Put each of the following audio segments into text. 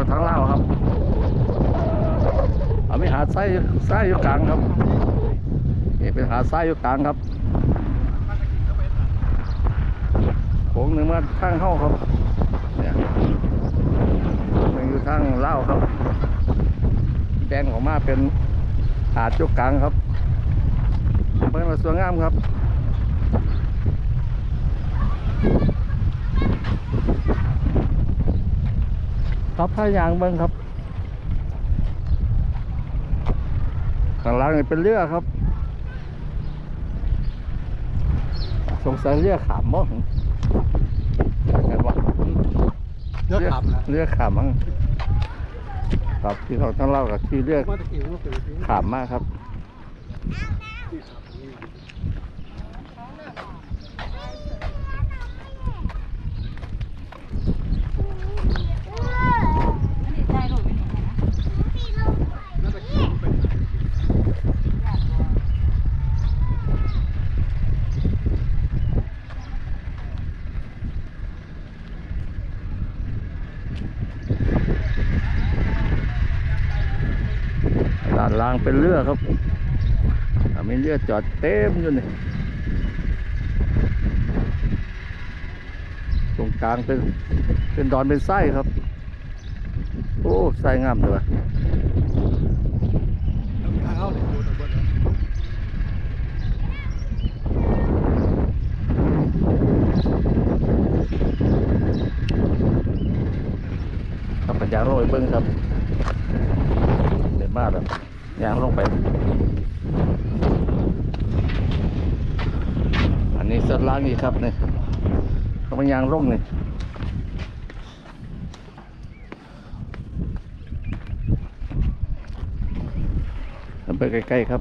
แล้วก็อ่าพี่น้องทั้งเล่าครับเอามีหาดทรายทรายอยู่กลางครับนี่เป็นหาดทรายอยู่กลางครับโขงหนึ่งมาทางเข้าครับเนี่ยหนึ่งอยู่ทางเล่าครับแบ่งออกมาเป็นหาดจุกกลางครับเพิ่งมาสวยงามครับ ครับถ้ายางเบิ้งครับข้างล่างนี่เป็นเรือครับ สงสัยเรือขามมั้งกันวะเลือกขับนะเรือขามมั้งครับที่เราต้องเล่ากับที่เรือมาตะกี้ว่าเป็นที่ขามมากครับ มาตะกี้ว่าเป็น ด้าน ลางเป็นเรือครับมีเรือจอดเต็มอยู่นี่ตรงกลางเป็นเป็นดอนเป็นไส้ครับ โอ้ไส้งามเลยวะข้าเนี่ยดูตะบนนะครับปัญญาโรยเบิ้งครับเด็ดมากแบบ ยางลงไป อันนี้สัตว์ล้างนี่ครับเนี่ยเขามันยางลงเนี่เอาไปใกล้ๆครับ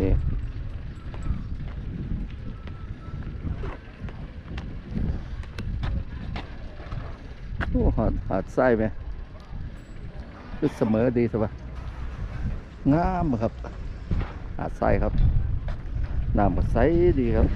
นี่ โอ้หาดหาดไส้ไหมคือเสมอดีสิวะงามครับ หาดไส้ครับน้ำก็ใสดีครับ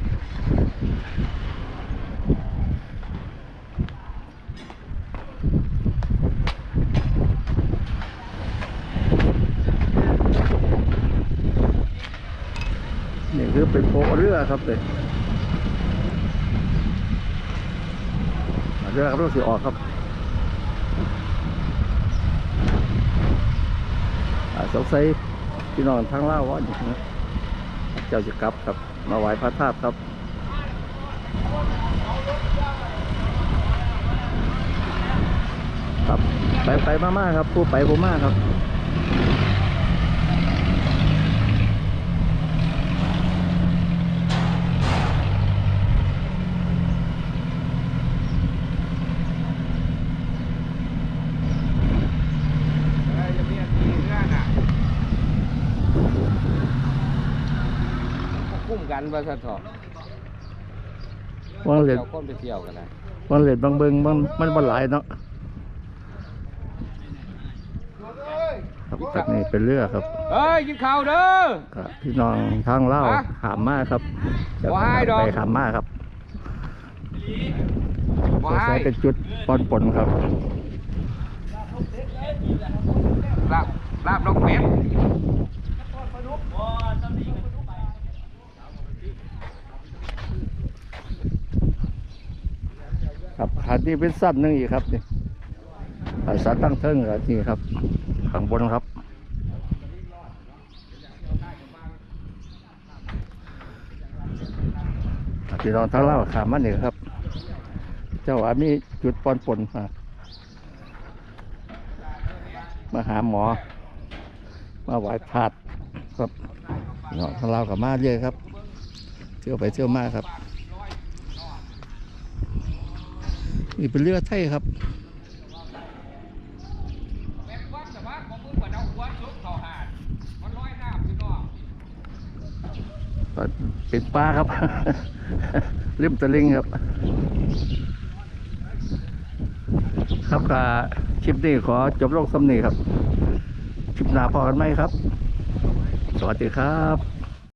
นี่คือเป็นโปเรือครับเลยเรือก็ต้องสีออกครับอ่า สงสัยพี่น้องทางล่าวว่าอย่นะเจ้าจะกลับครับ มาไหว้พระธาตุครับครับไปไปมากๆครับผู้ไปผู้มาครับ จะมีอันนี้เรื่องอะ คุ้มกันว่าสัตว์วางเหรียญเราก้นไปเที่ยวกันนะวางเหรียญบางเบิงมันมันบ่หลายเนาะครับจากนี้เป็นเรือครับเฮ้ยกินข้าวเด้อ ครับพี่น้องทางเล่าวฮะขามมาครับจะบ่ให้ดอก ไปขามมาครับบ่จะให้ใช้เป็นจุดปอนปนครับ ลาบลาบนกเป็ด ครับอั นนี้เป็นสั้นหนึงอีกครับนี่สันตั้งเทิงครับนี่ครับข้างบนครับ พี่น้องทางเล่าขามมานี่ครับ เจ้าอามีจุดปอนปนมามาหาหมอ มาไหว้พาตุครับน้องทาเล่ากับมาเยอะครับ เที่ยวไปเที่ยวมาครับ นี่เป็นเรือไทยครับเป็นปลาครับ เริมตะลิงครับ ครับกาคลิปนี้ขอจบลงสำนีครับ คลิปหน้าพอกันไหมครับ สวัสดีครับ